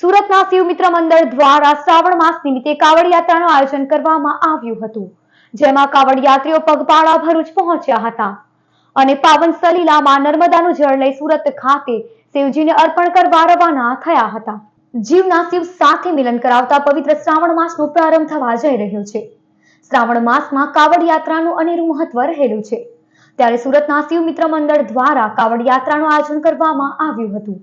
સુરતના શિવ મિત્ર મંડળ દ્વારા શ્રાવણ માસ નિમિત્તે કાવડ યાત્રાનું આયોજન કરવામાં આવ્યું હતું, જેમાં કાવડ યાત્રીઓ પગપાળા ભરૂચ પહોંચ્યા હતા. અને પાવન સલીલામાં નર્મદાનું જળ લઈ સુરત ખાતે શિવજીને અર્પણ કરવા રવાના થયા હતા. જીવના શિવ સાથે મિલન કરાવતા પવિત્ર શ્રાવણ માસનો પ્રારંભ થવા જઈ રહ્યો છે. શ્રાવણ માસમાં કાવડ યાત્રાનું અનેરું મહત્વ રહેલું છે. ત્યારે સુરતના શિવ મિત્ર મંડળ દ્વારા કાવડ યાત્રાનું આયોજન કરવામાં આવ્યું હતું.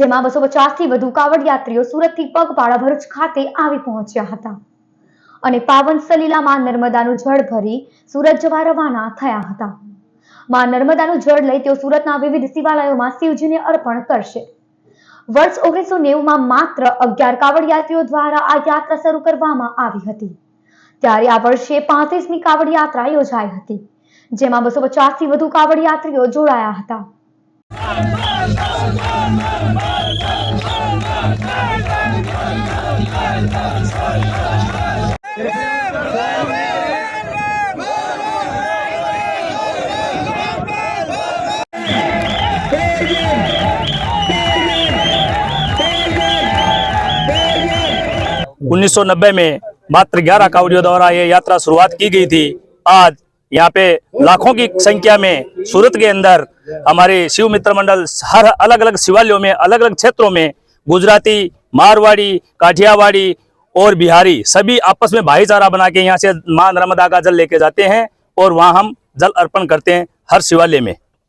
જેમાં બસો પચાસથી વધુ કાવડ યાત્રીઓ સુરતથી પગપાળા ભરૂચ ખાતે આવી પહોંચ્યા હતા. અને પાવન સલીલામાં નર્મદાનું જળ ભરી સુરત જવા રવાના થયા હતા. માં નર્મદાનું જળ લઈ તેઓ સુરતના વિવિધ શિવાલયોમાં શિવજીને અર્પણ કરશે. વર્ષ ઓગણીસો નેવુંમાં માત્ર અગિયાર કાવડ યાત્રીઓ દ્વારા આ યાત્રા શરૂ કરવામાં આવી હતી. ત્યારે આ વર્ષે પાંત્રીસમી કાવડ યાત્રા યોજાઈ હતી, જેમાં બસો પચાસથી વધુ કાવડ યાત્રીઓ જોડાયા હતા. उन्नीस में मात्र 11 कावड़ियों द्वारा ये यात्रा शुरुआत की गई थी। आज यहाँ पे लाखों की संख्या में सूरत के अंदर हमारे शिव मित्र मंडल, हर अलग अलग शिवालयों में अलग अलग क्षेत्रों में, गुजराती, मारवाड़ी, काठियावाड़ी और बिहारी, सभी आपस में भाईचारा बना के यहाँ से माँ नर्मदा का जल लेके जाते हैं और वहाँ हम जल अर्पण करते हैं हर शिवालय में।